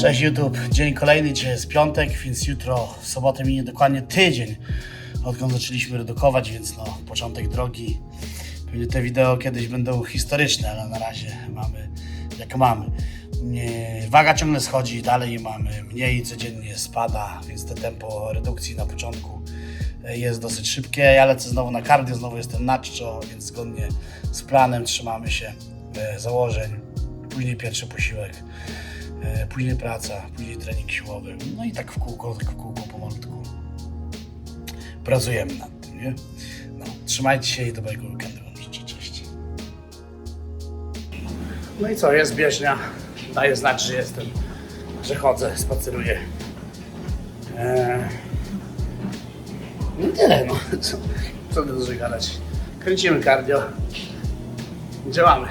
Cześć YouTube, dzień kolejny, dzisiaj jest piątek, więc jutro, w sobotę minie dokładnie tydzień, odkąd zaczęliśmy redukować, więc no, początek drogi. Pewnie te wideo kiedyś będą historyczne, ale na razie mamy jak mamy. Waga ciągle schodzi, dalej mamy mniej, codziennie spada, więc to tempo redukcji na początku e, jest dosyć szybkie. Ja lecę znowu na cardio, znowu jestem na czczo, więc zgodnie z planem trzymamy się e, założeń. Później pierwszy posiłek, później praca, później trening siłowy. No i tak w kółko, tak w kółko pomalutku pracujemy nad tym, nie? No, trzymajcie się i dobrego weekendu wam życzę. Cześć. No i co, jest bieżnia. Daję znać, że jestem, że chodzę, spaceruję. Eee... No tyle, no. Co, co dużo gadać. Kręcimy cardio. Działamy.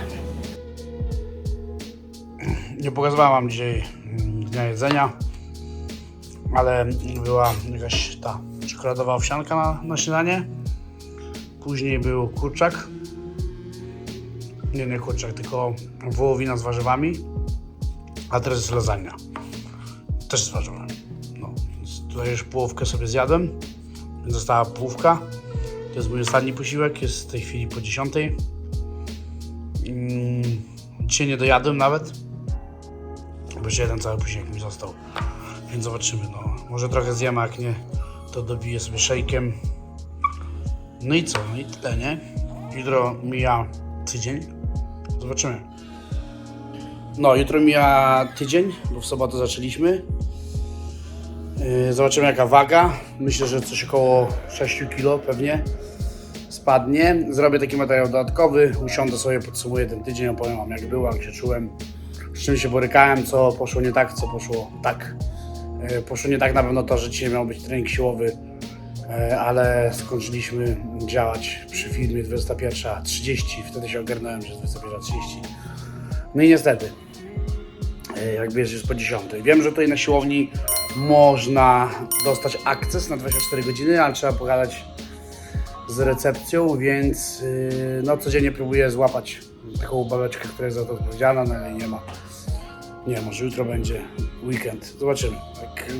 Nie pokazywałem wam dzisiaj mm, dnia jedzenia, ale była jakaś ta czekoladowa owsianka na, na śniadanie. Później był kurczak. Nie, nie kurczak, tylko wołowina z warzywami. A teraz jest lasagna. Też z warzywami. No, tutaj już połówkę sobie zjadłem. Została połówka. To jest mój ostatni posiłek. Jest w tej chwili po 10. Mm, dzisiaj nie dojadłem nawet. Jeszcze jeden cały posiłek mi został. Więc zobaczymy. No, może trochę zjem, a jak nie, to dobiję sobie szejkiem. No i co? No i tyle, nie? Jutro mija tydzień. Zobaczymy. No, jutro mija tydzień, bo w sobotę zaczęliśmy. Yy, Zobaczymy jaka waga. Myślę, że coś około 6 kg pewnie spadnie. Zrobię taki materiał dodatkowy. Usiądę sobie, podsumuję ten tydzień, opowiem wam jak było, jak się czułem, z czym się borykałem, co poszło nie tak, co poszło tak. Yy, Poszło nie tak na pewno to, że dzisiaj miał być trening siłowy, yy, ale skończyliśmy działać przy filmie 21.30. Wtedy się ogarnąłem, że jest 21.30. No i niestety, e, jakby jest już po 10. Wiem, że tutaj na siłowni można dostać akces na 24 godziny, ale trzeba pogadać z recepcją, więc no codziennie próbuję złapać taką babeczkę, która jest za to odpowiedzialna, no ale nie ma. Nie, może jutro będzie weekend. Zobaczymy. Jak,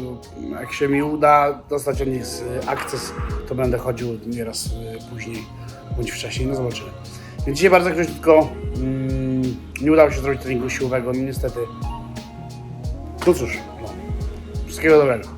jak się mi uda dostać od nich akces, to będę chodził nieraz y, później bądź wcześniej. No zobaczymy. Więc dzisiaj bardzo krótko. Mm, nie udało się zrobić treningu siłowego, no niestety. No cóż, no. wszystkiego dobrego.